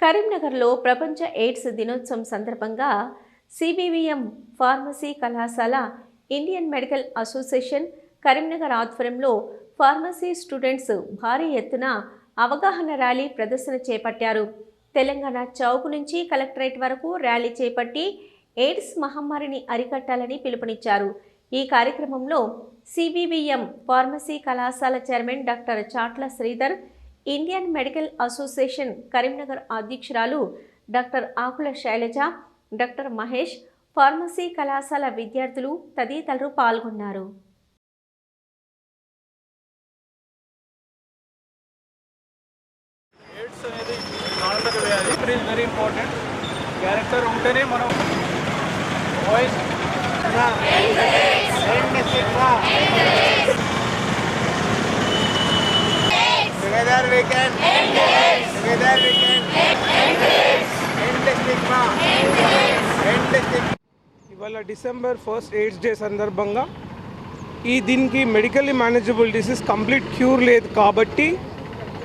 కరీంనగర్లో ప్రపంచ ఎయిడ్స్ దినోత్సవం సందర్భంగా సిబివిఎం ఫార్మసీ కళాశాల ఇండియన్ మెడికల్ అసోసియేషన్ కరీంనగర్ ఆధ్వర్యంలో ఫార్మసీ స్టూడెంట్స్ భారీ ఎత్తున అవగాహన ర్యాలీ ప్రదర్శన చేపట్టారు. తెలంగాణ చౌక్ నుంచి కలెక్టరేట్ వరకు ర్యాలీ చేపట్టి ఎయిడ్స్ మహమ్మారిని అరికట్టాలని పిలుపునిచ్చారు. ఈ కార్యక్రమంలో సిబివిఎం ఫార్మసీ కళాశాల chairman doctor Chatla Sridhar Indian Medical Association Karimnagar అధ్యక్షురాలు doctor Akula Sailaja doctor Mahesh pharmacy కళాశాల విద్యార్థులు తదితరులు పాల్గొన్నారు. ఎయిడ్స్ అనేది ప్రాణాంతక వ్యాధి. It is very important character ఉంటేనే మనం voice Together we can. Together we can. End the stigma. End the stigma. ఇవాళ డిసెంబర్ ఫస్ట్ ఎయిడ్స్ డే సందర్భంగా ఈ దీనికి medically manageable disease complete cure లేదు కాబట్టి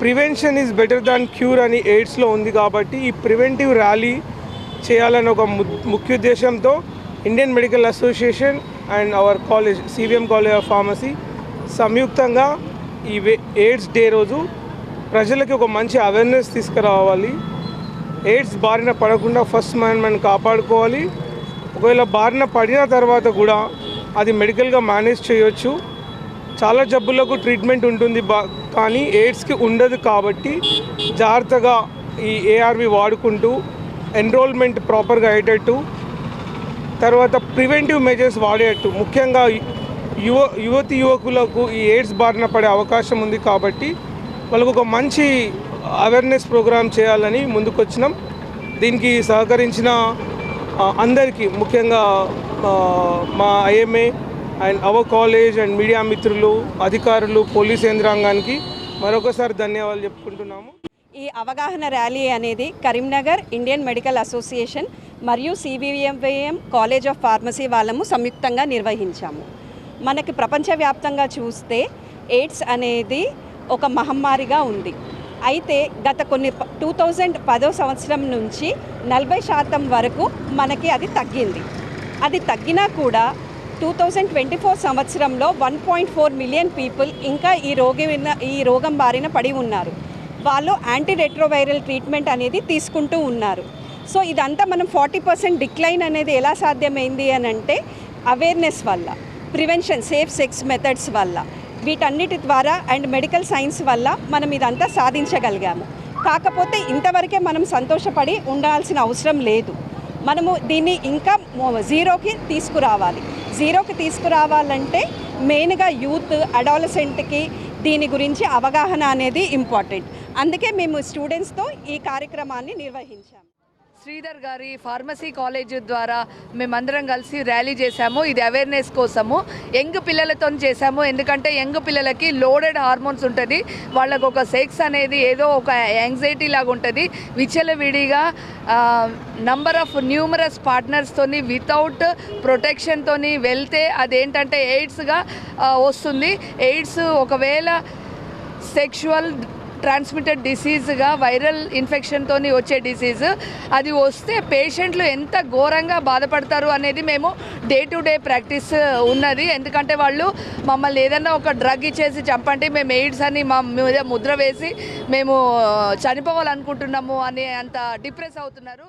prevention is better than cure అని ఎయిడ్స్లో ఉంది కాబట్టి ఈ ప్రివెంటివ్ ర్యాలీ చేయాలని ఒక ముఖ్య ఉద్దేశంతో Indian Medical Association and our college CVM college of pharmacy సంయుక్తంగా ఈ వే- ఎయిడ్స్ డే రోజు ప్రజలకి ఒక మంచి అవేర్నెస్ తీసుకురావాలి. ఎయిడ్స్ బారిన పడకుండా ఫస్ట్ మనం మనం కాపాడుకోవాలి. ఒకవేళ బారిన పడిన తర్వాత కూడా అది మెడికల్గా మేనేజ్ చేయొచ్చు. చాలా జబ్బులకు ట్రీట్మెంట్ ఉంటుంది బా కానీ ఎయిడ్స్కి ఉండదు కాబట్టి జాగ్రత్తగా ఈ ఏఆర్వి వాడుకుంటూ ఎన్రోల్మెంట్ ప్రాపర్గా అయ్యేటట్టు తర్వాత ప్రివెంటివ్ మెజర్స్ వాడేటట్టు. ముఖ్యంగా యువ యువతి యువకులకు ఈ ఎయిడ్స్ బారిన పడే అవకాశం ఉంది కాబట్టి వాళ్ళకు ఒక మంచి అవేర్నెస్ ప్రోగ్రామ్ చేయాలని ముందుకొచ్చినాం. దీనికి సహకరించిన అందరికీ ముఖ్యంగా మా IMA and our college and media మిత్రులు అధికారులు పోలీస్ యంత్రాంగానికి మరొకసారి ధన్యవాదాలు చెప్పుకుంటున్నాము. ఈ అవగాహన ర్యాలీ అనేది కరీంనగర్ ఇండియన్ మెడికల్ అసోసియేషన్ మరియు సిబిఎంవిఎం కాలేజ్ ఆఫ్ ఫార్మసీ వాళ్ళము సంయుక్తంగా నిర్వహించాము. మనకి ప్రపంచవ్యాప్తంగా చూస్తే ఎయిడ్స్ అనేది ఒక మహమ్మారిగా ఉంది. అయితే గత కొన్ని టూ థౌజండ్ పదో సంవత్సరం నుంచి నలభై శాతం వరకు మనకి అది తగ్గింది. అది తగ్గినా కూడా టూ థౌజండ్ ట్వంటీ ఫోర్ సంవత్సరంలో one point four million people ఇంకా ఈ రోగి ఈ రోగం బారిన పడి ఉన్నారు. వాళ్ళు యాంటీ రెట్రోవైరల్ ట్రీట్మెంట్ అనేది తీసుకుంటూ ఉన్నారు. సో ఇదంతా మనం ఫార్టీ పర్సెంట్ డిక్లైన్ అనేది ఎలా సాధ్యమైంది అని అంటే అవేర్నెస్ వల్ల ప్రివెన్షన్ సేఫ్ సెక్స్ మెథడ్స్ వల్ల. వీటన్నిటి ద్వారా అండ్ మెడికల్ సైన్స్ వల్ల మనం ఇదంతా సాధించగలిగాము. కాకపోతే ఇంతవరకే మనం సంతోషపడి ఉండాల్సిన అవసరం లేదు. మనము దీన్ని ఇంకా జీరోకి తీసుకురావాలి. జీరోకి తీసుకురావాలంటే మెయిన్గా యూత్ అడాలసెంట్కి దీని గురించి అవగాహన అనేది ఇంపార్టెంట్. అందుకే మేము స్టూడెంట్స్తో ఈ కార్యక్రమాన్ని నిర్వహించాము శ్రీధర్ గారి ఫార్మసీ కాలేజ్ ద్వారా మేమందరం కలిసి ర్యాలీ చేశాము. ఇది అవేర్నెస్ కోసము. యంగ్ పిల్లలతో చేశాము. ఎందుకంటే యంగ్ పిల్లలకి లోడెడ్ హార్మోన్స్ ఉంటుంది. వాళ్ళకు ఒక సెక్స్ అనేది ఏదో ఒక యాంగ్జైటీ లాగా ఉంటుంది. విచ్చలవిడిగా నంబర్ ఆఫ్ న్యూమరస్ పార్ట్నర్స్తోని వితౌట్ ప్రొటెక్షన్తోని వెళ్తే అదేంటంటే ఎయిడ్స్గా వస్తుంది. ఎయిడ్స్ ఒకవేళ సెక్షువల్ ట్రాన్స్మిటెడ్ డిసీజ్గా వైరల్ ఇన్ఫెక్షన్తో వచ్చే డిసీజ్ అది వస్తే పేషెంట్లు ఎంత ఘోరంగా బాధపడతారు అనేది మేము డే టు డే ప్రాక్టీస్ ఉన్నది. ఎందుకంటే వాళ్ళు మమ్మల్ని ఏదైనా ఒక డ్రగ్ ఇచ్చేసి చంపండి మేము ఎయిడ్స్ అని మా మీద ముద్ర వేసి మేము uh, చనిపోవాలనుకుంటున్నాము అనే అంత డిప్రెస్ అవుతున్నారు.